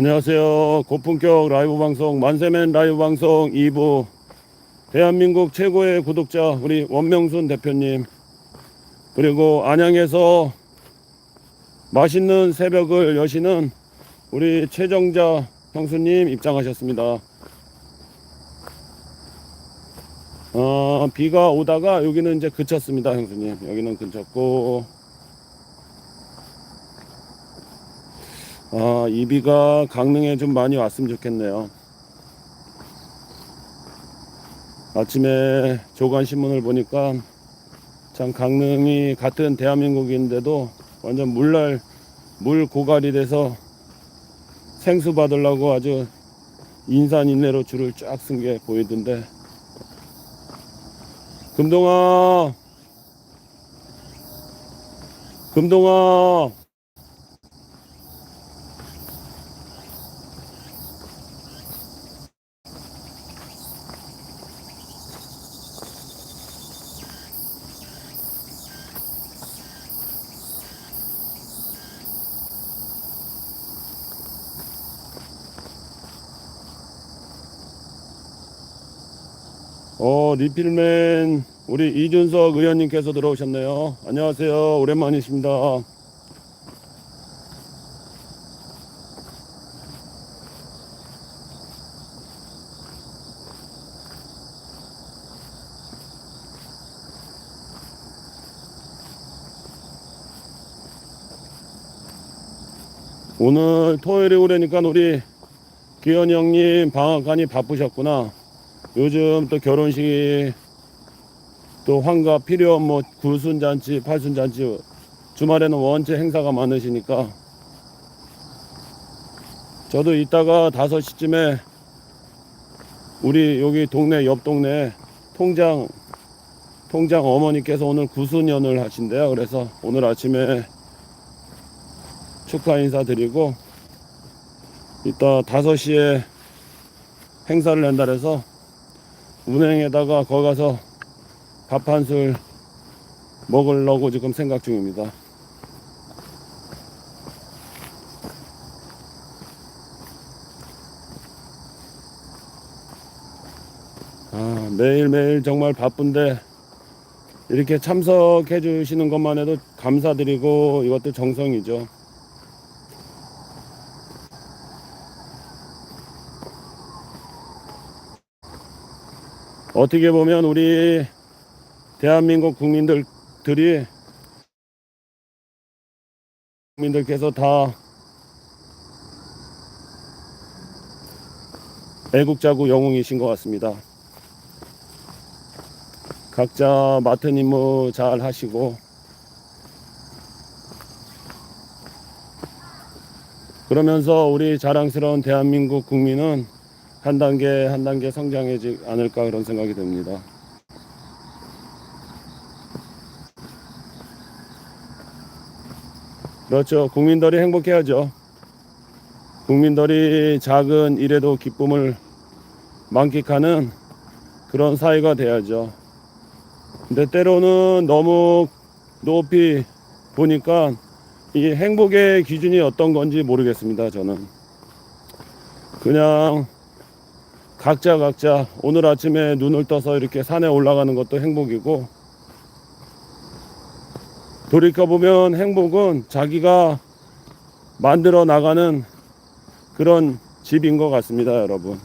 안녕하세요. 고품격 라이브 방송 만세맨 라이브 방송 2부 대한민국 최고의 구독자 우리 원명순 대표님 그리고 안양에서 맛있는 새벽을 여시는 우리 최정자 형수님 입장하셨습니다. 어, 비가 오다가 여기는 이제 그쳤습니다, 형수님. 여기는 그쳤고 아, 이 비가 강릉에 좀 많이 왔으면 좋겠네요. 아침에 조간신문을 보니까 참 강릉이 같은 대한민국인데도 완전 물날 물 고갈이 돼서 생수 받으려고 아주 인산인해로 줄을 쫙 쓴 게 보이던데. 금동아! 금동아 어, 리필맨 우리 이준석 의원님께서 들어오셨네요. 안녕하세요. 오랜만이십니다. 오늘 토요일에 오려니까 우리 기현 형님 방학간이 바쁘셨구나. 요즘 또 결혼식 또 환갑 필요한 뭐 구순잔치 팔순잔치 주말에는 원체 행사가 많으시니까 저도 이따가 5시쯤에 우리 여기 동네 옆 동네 통장 통장 어머니께서 오늘 구순연을 하신대요. 그래서 오늘 아침에 축하 인사 드리고 이따 5시에 행사를 낸다 그래서 운행에다가 거기 가서 밥 한 술 먹으려고 지금 생각 중입니다. 아, 매일매일 정말 바쁜데 이렇게 참석해 주시는 것만 해도 감사드리고 이것도 정성이죠. 어떻게 보면 우리 대한민국 국민들들이 국민들께서 다 애국자고 영웅이신 것 같습니다. 각자 맡은 임무 잘 하시고 그러면서 우리 자랑스러운 대한민국 국민은 한 단계 한 단계 성장하지 않을까 그런 생각이 듭니다. 그렇죠. 국민들이 행복해야죠. 국민들이 작은 일에도 기쁨을 만끽하는 그런 사회가 돼야죠. 근데 때로는 너무 높이 보니까 이 행복의 기준이 어떤 건지 모르겠습니다. 저는 그냥 각자 각자 오늘 아침에 눈을 떠서 이렇게 산에 올라가는 것도 행복이고 돌이켜보면 행복은 자기가 만들어 나가는 그런 집인 것 같습니다 여러분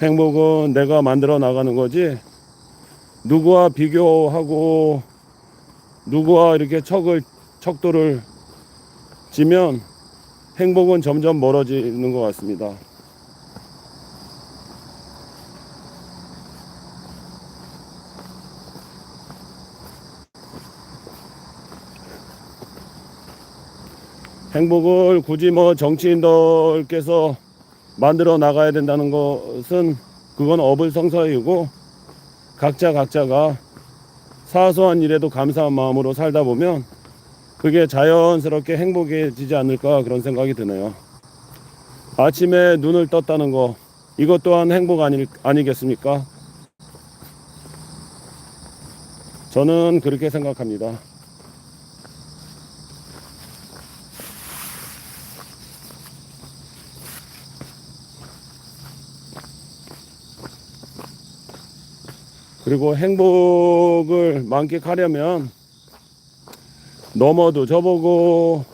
행복은 내가 만들어 나가는 거지 누구와 비교하고 누구와 이렇게 척을 척도를 지면 행복은 점점 멀어지는 것 같습니다. 행복을 굳이 뭐 정치인들께서 만들어 나가야 된다는 것은 그건 어불성설이고 각자 각자가 사소한 일에도 감사한 마음으로 살다 보면 그게 자연스럽게 행복해지지 않을까 그런 생각이 드네요. 아침에 눈을 떴다는 거 이것 또한 행복 아니, 아니겠습니까? 저는 그렇게 생각합니다. 그리고 행복을 만끽하려면 넘어도 저보고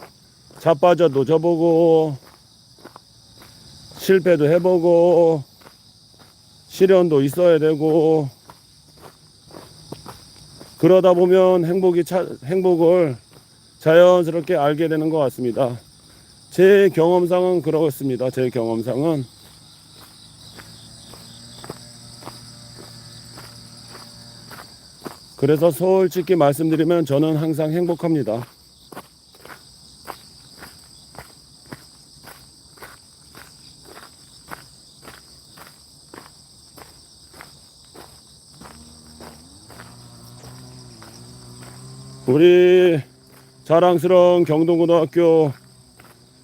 자빠져도 저보고 실패도 해보고 시련도 있어야 되고 그러다 보면 행복이 차, 행복을 자연스럽게 알게 되는 것 같습니다. 제 경험상은 그렇습니다. 제 경험상은 그래서 솔직히 말씀드리면 저는 항상 행복합니다. 우리 자랑스러운 경동고등학교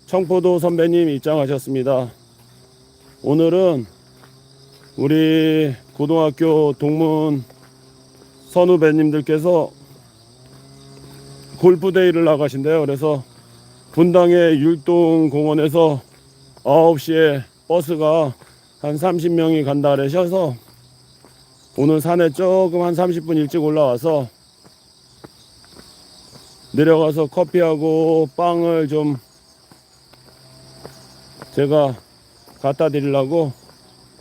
청포도 선배님 입장하셨습니다. 오늘은 우리 고등학교 동문 선후배님들께서 골프데이를 나가신대요. 그래서 분당의 율동 공원에서 9시에 버스가 한 30명이 간다 그러셔서 오늘 산에 조금 한 30분 일찍 올라와서 내려가서 커피하고 빵을 좀 제가 갖다 드리려고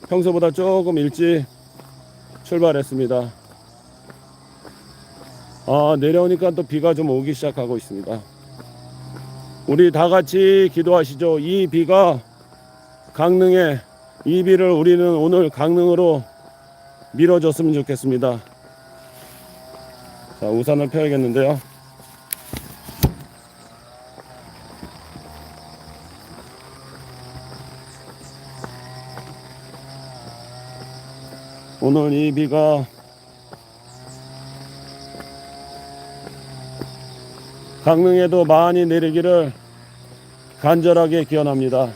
평소보다 조금 일찍 출발했습니다. 아, 내려오니까 또 비가 좀 오기 시작하고 있습니다. 우리 다 같이 기도하시죠. 이 비가 강릉에 이 비를 우리는 오늘 강릉으로 밀어줬으면 좋겠습니다. 자, 우산을 펴야겠는데요. 오늘 이 비가 강릉에도 많이 내리기를 간절하게 기원합니다.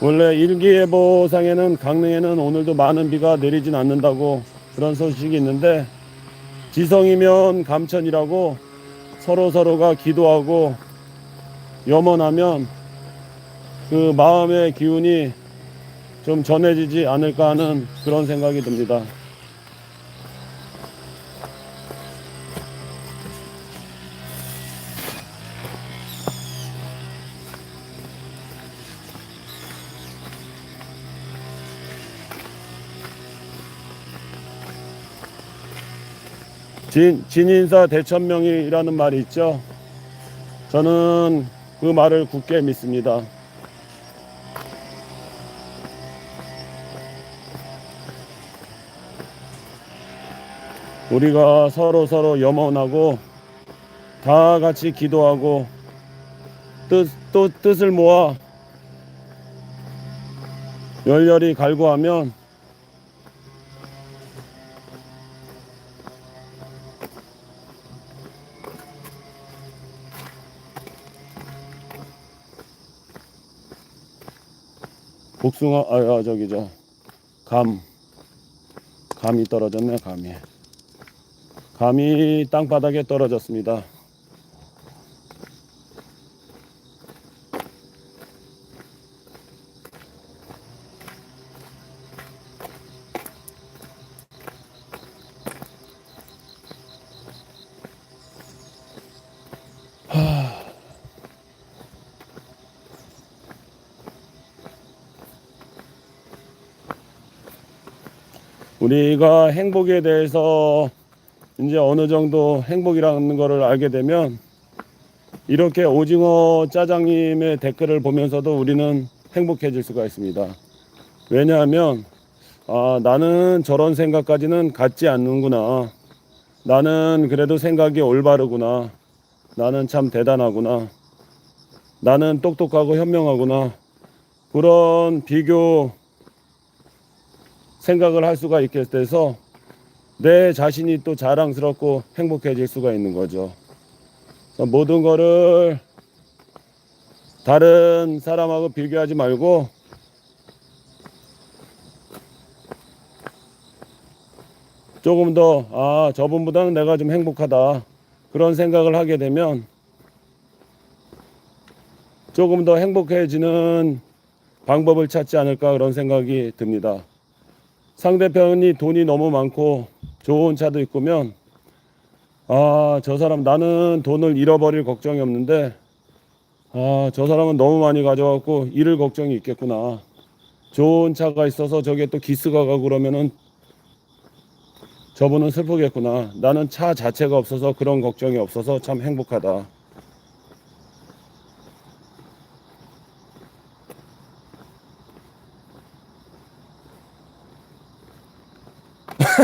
원래 일기예보상에는 강릉에는 오늘도 많은 비가 내리진 않는다고 그런 소식이 있는데 지성이면 감천이라고 서로 서로가 기도하고 염원하면 그 마음의 기운이 좀 전해지지 않을까 하는 그런 생각이 듭니다. 진, 진인사 대천명이라는 말이 있죠. 저는 그 말을 굳게 믿습니다. 우리가 서로 서로 염원하고 다 같이 기도하고 뜻, 또 뜻을 모아 열렬히 갈구하면 복숭아 아, 아 저기 저 감 감이 떨어졌네 감이 감이 땅바닥에 떨어졌습니다. 우리가 행복에 대해서 이제 어느 정도 행복이라는 것을 알게 되면 이렇게 오징어 짜장님의 댓글을 보면서도 우리는 행복해질 수가 있습니다. 왜냐하면 아, 나는 저런 생각까지는 갖지 않는구나. 나는 그래도 생각이 올바르구나. 나는 참 대단하구나. 나는 똑똑하고 현명하구나. 그런 비교 생각을 할 수가 있게 돼서 내 자신이 또 자랑스럽고 행복해질 수가 있는 거죠. 모든 거를 다른 사람하고 비교하지 말고 조금 더, 아, 저분보다는 내가 좀 행복하다. 그런 생각을 하게 되면 조금 더 행복해지는 방법을 찾지 않을까 그런 생각이 듭니다. 상대편이 돈이 너무 많고 좋은 차도 있으면 아, 저 사람 나는 돈을 잃어버릴 걱정이 없는데 아, 저 사람은 너무 많이 가져갖고 잃을 걱정이 있겠구나. 좋은 차가 있어서 저게 또 기스가 가고 그러면은 저분은 슬프겠구나. 나는 차 자체가 없어서 그런 걱정이 없어서 참 행복하다.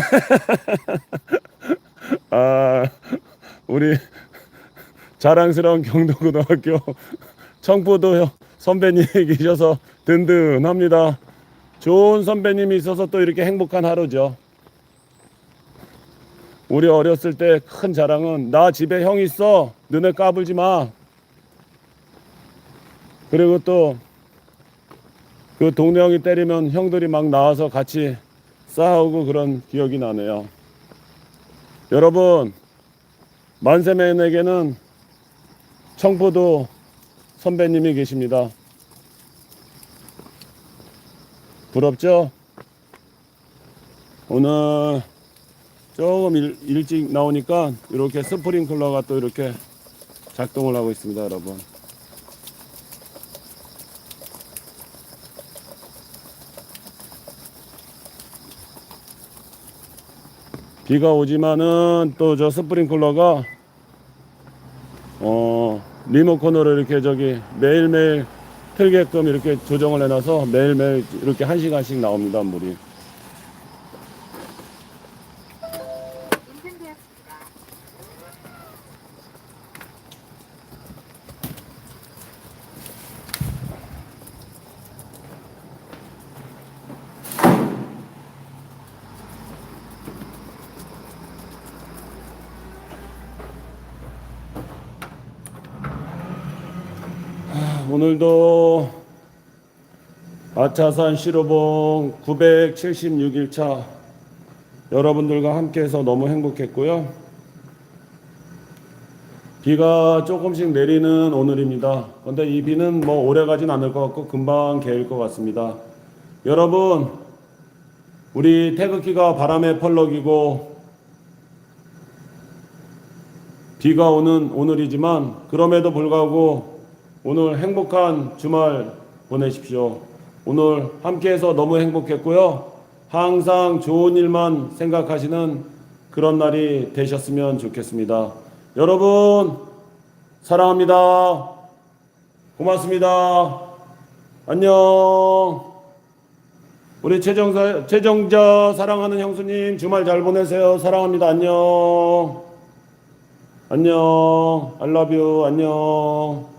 아, 우리 자랑스러운 경도고등학교 청포도 선배님이 계셔서 든든합니다. 좋은 선배님이 있어서 또 이렇게 행복한 하루죠. 우리 어렸을 때 큰 자랑은 나 집에 형 있어. 너네 까불지 마. 그리고 또 그 동네 형이 때리면 형들이 막 나와서 같이 싸우고 그런 기억이 나네요. 여러분, 만세맨에게는 청포도 선배님이 계십니다. 부럽죠? 오늘 조금 일, 일찍 나오니까 이렇게 스프링클러가 또 이렇게 작동을 하고 있습니다, 여러분. 비가 오지만은 또 저 스프링클러가 어 리모컨으로 이렇게 저기 매일매일 틀게끔 이렇게 조정을 해놔서 매일매일 이렇게 한 시간씩 나옵니다 물이 인증되었습니다. 오늘도 아차산 시로봉 976일차 여러분들과 함께해서 너무 행복했고요. 비가 조금씩 내리는 오늘입니다. 근데 이 비는 뭐 오래 가진 않을 것 같고 금방 개일 것 같습니다. 여러분, 우리 태극기가 바람에 펄럭이고 비가 오는 오늘이지만 그럼에도 불구하고 오늘 행복한 주말 보내십시오. 오늘 함께해서 너무 행복했고요. 항상 좋은 일만 생각하시는 그런 날이 되셨으면 좋겠습니다. 여러분 사랑합니다. 고맙습니다. 안녕. 우리 최정사 최정자 사랑하는 형수님 주말 잘 보내세요. 사랑합니다. 안녕. 안녕. You. 안녕.